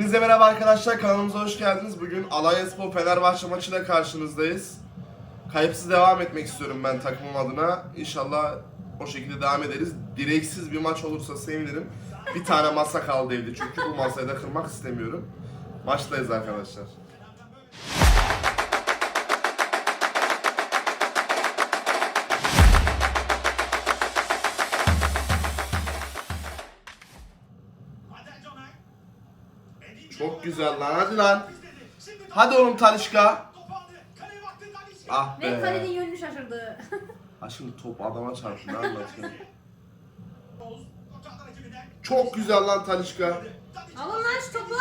Hepinize merhaba arkadaşlar kanalımıza hoş geldiniz. Bugün Alanya Spor Fenerbahçe maçıyla karşınızdayız. Kayıpsız devam etmek istiyorum ben takımım adına. İnşallah o şekilde devam ederiz. Direksiz bir maç olursa sevinirim. Bir tane masa kaldı evde çünkü bu masayı da kırmak istemiyorum. Maçtayız arkadaşlar. Çok güzel lan hadi lan. Hadi oğlum Talişka. Ah Ve be. kalenin yönünü şaşırdı. Ha şimdi top adama çarptı ne anlatıyorsun? Çok güzel lan Talişka. Alın lan şu topu.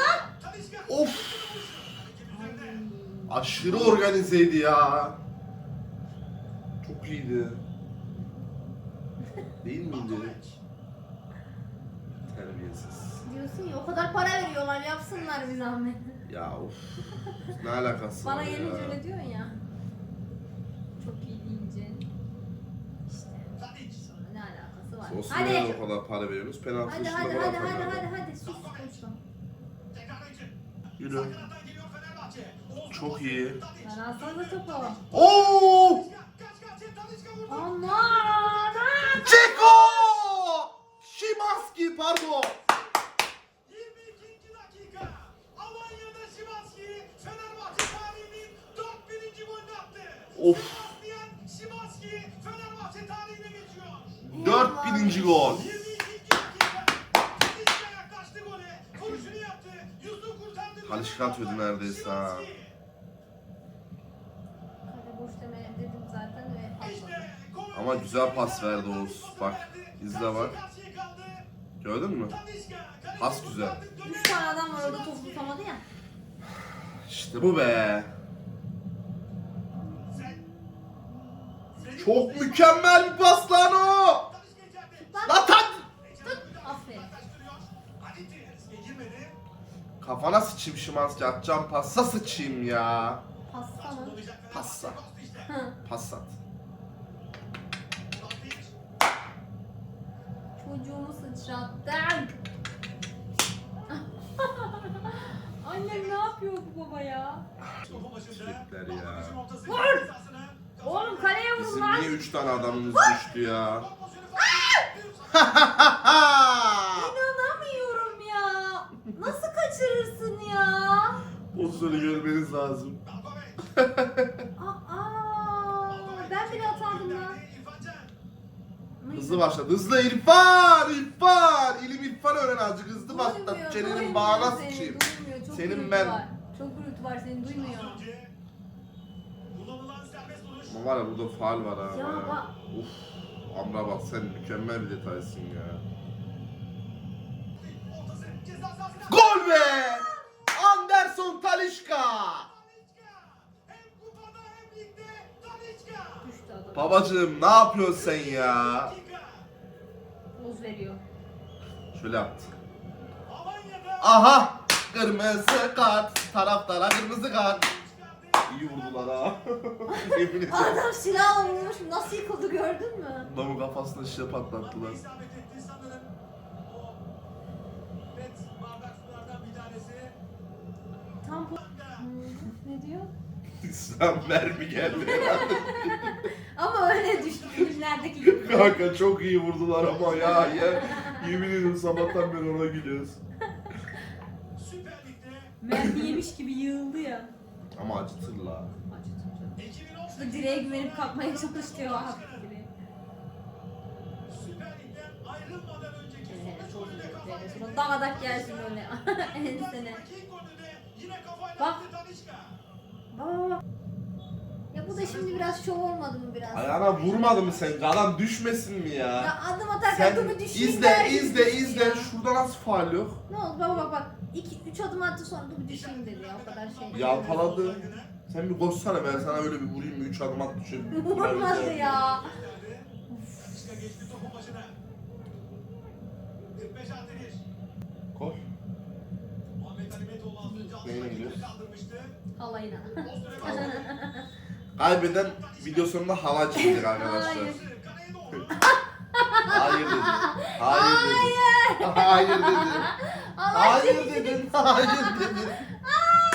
Of. Aşırı organizeydi ya. Çok iyiydi. Değil miydi? Diyorsun ya o kadar para veriyorlar yapsınlar bir zahmet. Ya of. Ne alakası Bana var ya? gelince öyle diyorsun ya. Çok iyi deyince. İşte. Ne alakası var? Osimhen'e Hadi. o kadar para veriyorsunuz. Penaltı Hadi hadi hadi hadi hadi hadi sus konuşma. Yürü. Çok iyi. Ben alsanıza topu. Oo! Aman! Ceko! Şimanski pardon. Deme dedim zaten ve patladı. İşte gol. Ama güzel pas verdi Oğuz. Bak, izle bak. Gördün mü? Pas güzel. kurtardı. Dönen Üç tane adam var orada topu tutamadı ya. İşte bu be. Çok mükemmel bir pas lan o. Lan tak! aferin. Kafana sıçayım Şimanski atacağım passa sıçayım ya. Pasta mı? Passa. Hı. Pas at. Çocuğumu sıçrattın. Annem ne yapıyor bu baba ya? Tripler ya. Oğlum kaleye vurun Bizim lan. niye 3 tane adamımız düştü ya? İnanamıyorum ya. Nasıl kaçırırsın ya? Pozisyonu görmeniz lazım. Aa, ben bile atardım lan. Hızlı başladı. Hızlı İrfan! İrfan! İlim İrfan öğren azıcık. Hızlı. Duymuyor, Çenenin bağına sıçayım. Senin ben-. Çok gürültü var seni duymuyor. Ama var ya burada faal var ha. Ya bak- Uf. Amra bak sen mükemmel bir detaysın ya. Gol be! Anderson Talişka! Babacığım ne yapıyorsun sen ya? Poz veriyor. Şöyle yaptı. Aha! Kırmızı kart. Taraftara kırmızı kart. İyi vurdular ha. Yemin ederim. Adam silah vurmuş. Nasıl yıkıldı gördün mü? Adamın kafasına şişe patlattılar. Tam po- Hmm, ne diyor? Sen mermi geldi. Ama öyle düştü filmlerdeki gibi. Kanka çok iyi vurdular ama ya. ya. Yemin ederim sabahtan beri ona gülüyoruz. Mermi yemiş gibi yığıldı ya. Ama acıtır la. Şurada direğe güvenip kalkmaya çalıştı ya. hafif direğe. Çok iyi böyle. Sonra dağdak gelsin böyle ensene. Bak. Baba. Ya bu da şimdi biraz şov olmadı mı biraz? Ayağına vurmadı mı sen? Adam düşmesin mi ya? Ya adım atarken adımı düşeyim izle der gibi izle izle. ya. Şurada nasıl faal yok? Ne oldu baba bak bak. İki, üç adım attı sonra dur bir düşeyim dedi ya o kadar şey. Yalpaladı. Sen bir koşsana ben sana öyle bir vurayım mı? Üç adım at düşelim. Vurmadı ya. Koş. Neyine gidiyoruz? Halayına. Kaybeden video sonunda hava çekecek arkadaşlar. Hayır. Hayır dedi. Hayır dedi. Hayır dedi. Allah Hayır dedin. Hayır dedin.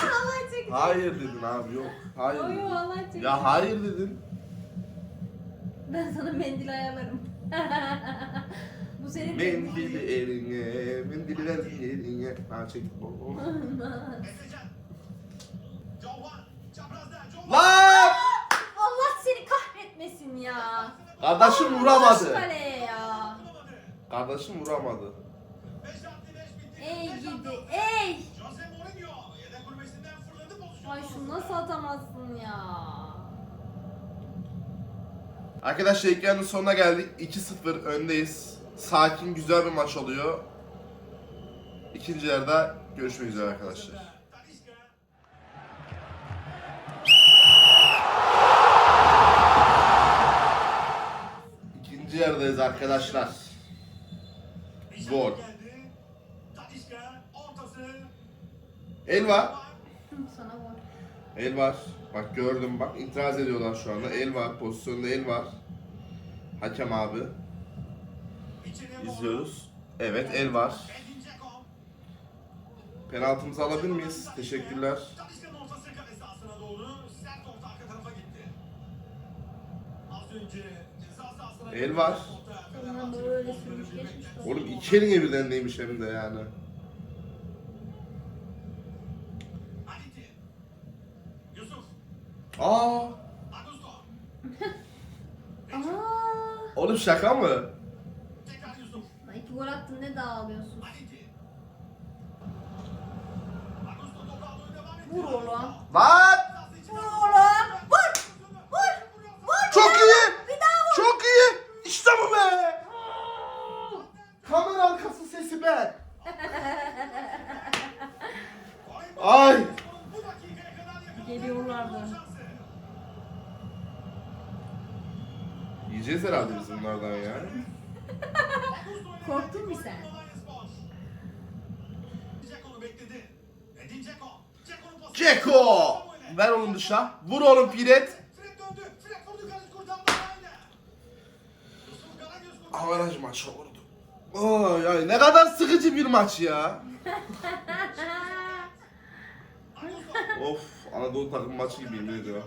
Allah çekti. Hayır dedin abi yok. Hayır Oy dedin. Allah çekti. Ya hayır dedin. Ben sana mendil ayarlarım. Bu senin Mendili eline, mendili ver eline. Ha çek. Çaprazda. Jovan. Lan! Allah seni kahretmesin ya. Kardeşim Boş vuramadı. kaleye ya. Kardeşim vuramadı. Şunu nasıl atamazsın ya. Arkadaşlar ilk yarının sonuna geldik. 2-0 öndeyiz. Sakin güzel bir maç oluyor. İkinci yarıda görüşmek üzere arkadaşlar. İkinci yarıdayız arkadaşlar. Gol. şans geldi. Talisca ortası. El var. Hı, Sana var. El var. Bak gördüm bak itiraz ediyorlar şu anda. El var. Pozisyonda el var. Hakem abi. İzliyoruz. Evet el var. Penaltımızı alabilir miyiz? Teşekkürler. Talisca'nın ortası kale sahasına doğru. Sert orta arka tarafa gitti. Az önce ceza sahasına El var. Ondan böyle sürmüş geçmiş. de. Oğlum iki eline birden neymiş hem de yani. Aa. Aa. oğlum şaka mı? Lan iki gol attın ne dağılıyorsun? Vur oğlum. Lan! Vur oğlum. Vur. Vur. Vur. Çok iyi! Bir daha vur. Çok iyi! İşte bu be! Kamera arkası sesi ben. Ay! Geliyorlardı. Yiyeceğiz herhalde biz bunlardan ya. Korktun mu sen? Ceko! Ver onu dışa. Vur oğlum Piret. Avaraj maç olurdu. Ay ay ne kadar sıkıcı bir maç ya. Of Anadolu takım maçı gibi yemin ediyorum.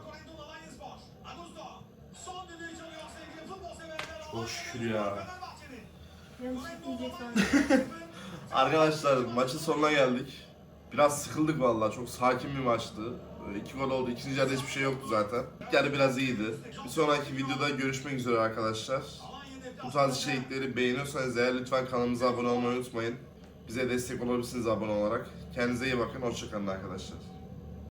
Çok şükür ya. Arkadaşlar maçın sonuna geldik. Biraz sıkıldık vallahi. Çok sakin bir maçtı. İki gol oldu. İkinci yarıda hiçbir şey yoktu zaten. İlk yarı biraz iyiydi. Bir sonraki videoda görüşmek üzere arkadaşlar. Bu tarz içerikleri beğeniyorsanız eğer lütfen kanalımıza abone olmayı unutmayın. Bize destek olabilirsiniz abone olarak. Kendinize iyi bakın. Hoşçakalın arkadaşlar.